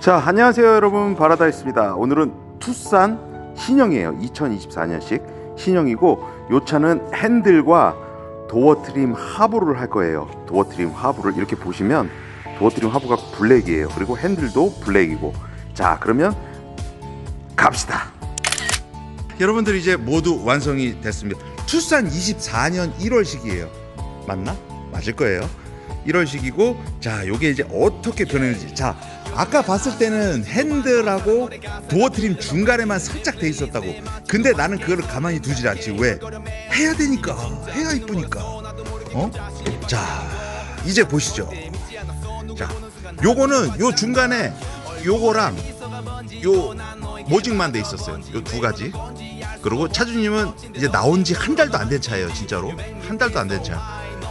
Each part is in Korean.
자 안녕하세요 여러분. 바라다있습니다. 오늘은 투싼 신형이에요. 2024년식 신형이고 요 차는 핸들과 도어 트림 하부를 할 거예요. 도어 트림 하부를 이렇게 보시면 도어 트림 하부가 블랙이에요. 그리고 핸들도 블랙이고. 자 그러면 갑시다. 여러분들 이제 모두 완성이 됐습니다. 투싼 24년 1월식이에요. 맞나? 맞을 거예요 1월식이고 자 요게 이제 어떻게 변했는지. 자 아까 봤을 때는 핸들하고 도어 트림 중간에만 살짝 돼 있었다고. 근데 나는 그거를 가만히 두질 않지. 왜? 해야 되니까. 해야 이쁘니까. 어 자 이제 보시죠. 자 요거는 요 중간에 요거랑 요 모직만 돼 있었어요. 요 두 가지. 그리고 차주님은 이제 나온 지 한 달도 안 된 차예요 진짜로. 한 달도 안 된 차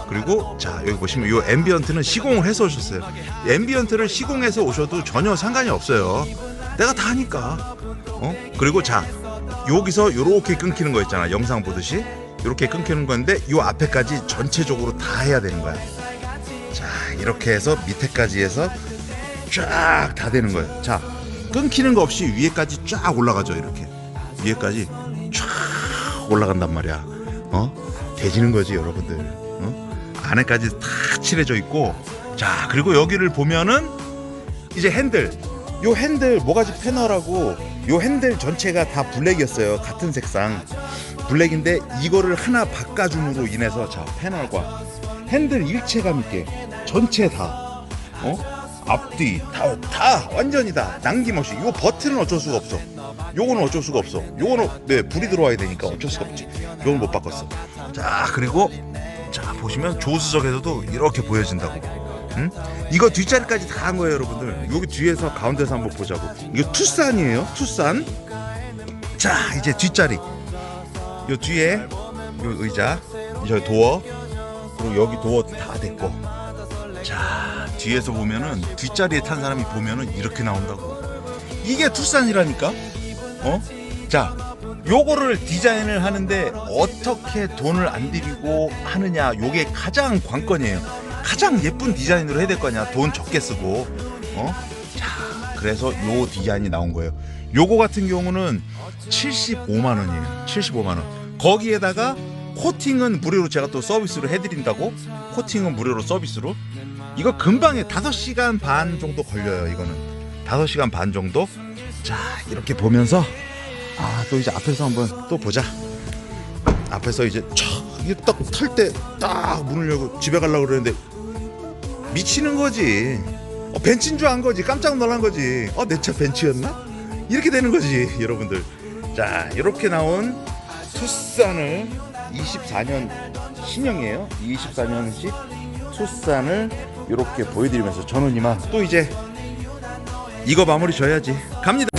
그리고 자 여기 보시면 이 앰비언트는 시공을 해서 오셨어요. 앰비언트를 시공해서 오셔도 전혀 상관이 없어요. 내가 다 하니까. 어? 그리고 자 여기서 요렇게 끊기는 거 있잖아. 영상 보듯이. 요렇게 끊기는 건데 요 앞에까지 전체적으로 다 해야 되는 거야. 자 이렇게 해서 밑에까지 해서 쫙 다 되는 거예요. 자 끊기는 거 없이 위에까지 쫙 올라가죠 이렇게. 위에까지 쫙 올라간단 말이야. 어? 되지는 거지 여러분들. 어? 안에까지 다 칠해져 있고 자 그리고 여기를 보면은 이제 핸들. 요 핸들 모가지 패널하고 요 핸들 전체가 다 블랙이었어요. 같은 색상. 블랙인데 이거를 하나 바꿔줌으로 인해서 자 패널과 핸들 일체감 있게 전체 다 어? 앞뒤 다, 다 완전히 다 남김없이. 요 버튼은 어쩔 수가 없어. 요거는 어쩔 수가 없어. 요거는 네 불이 들어와야 되니까 어쩔 수가 없지. 요건 못 바꿨어. 자 그리고 자 보시면 조수석에서도 이렇게 보여진다고. 응? 이거 뒷자리까지 다 한 거예요 여러분들. 여기 뒤에서 가운데서 한번 보자고. 이거 투싼이에요 투싼. 자 이제 뒷자리. 요 뒤에 요 의자 저 도어 그리고 여기 도어 다 됐고. 자 뒤에서 보면은 뒷자리에 탄 사람이 보면은 이렇게 나온다고. 이게 투싼이라니까? 어? 자 요거를 디자인을 하는데 어떻게 돈을 안 들이고 하느냐 요게 가장 관건이에요. 가장 예쁜 디자인으로 해야 될 거냐 돈 적게 쓰고. 어? 자 그래서 요 디자인이 나온 거예요. 요거 같은 경우는 75만 원이에요. 75만 원. 거기에다가 코팅은 무료로 제가 또 서비스로 해드린다고? 코팅은 무료로 서비스로? 이거 금방에 5시간 반 정도 걸려요 이거는. 5시간 반 정도? 자 이렇게 보면서 아 또 이제 앞에서 한번 또 보자. 앞에서 이제 촥 이게 딱탈 때 딱 문을 열고 집에 가려고 그러는데 미치는 거지. 어, 벤츠인 줄 안 거지. 깜짝 놀란 거지. 어 내 차 벤츠였나? 이렇게 되는 거지 여러분들. 자 이렇게 나온 투싼을 24년 신형이에요. 24년식 투싼을 이렇게 보여드리면서 저는 이만 또 이제 이거 마무리 져야지. 갑니다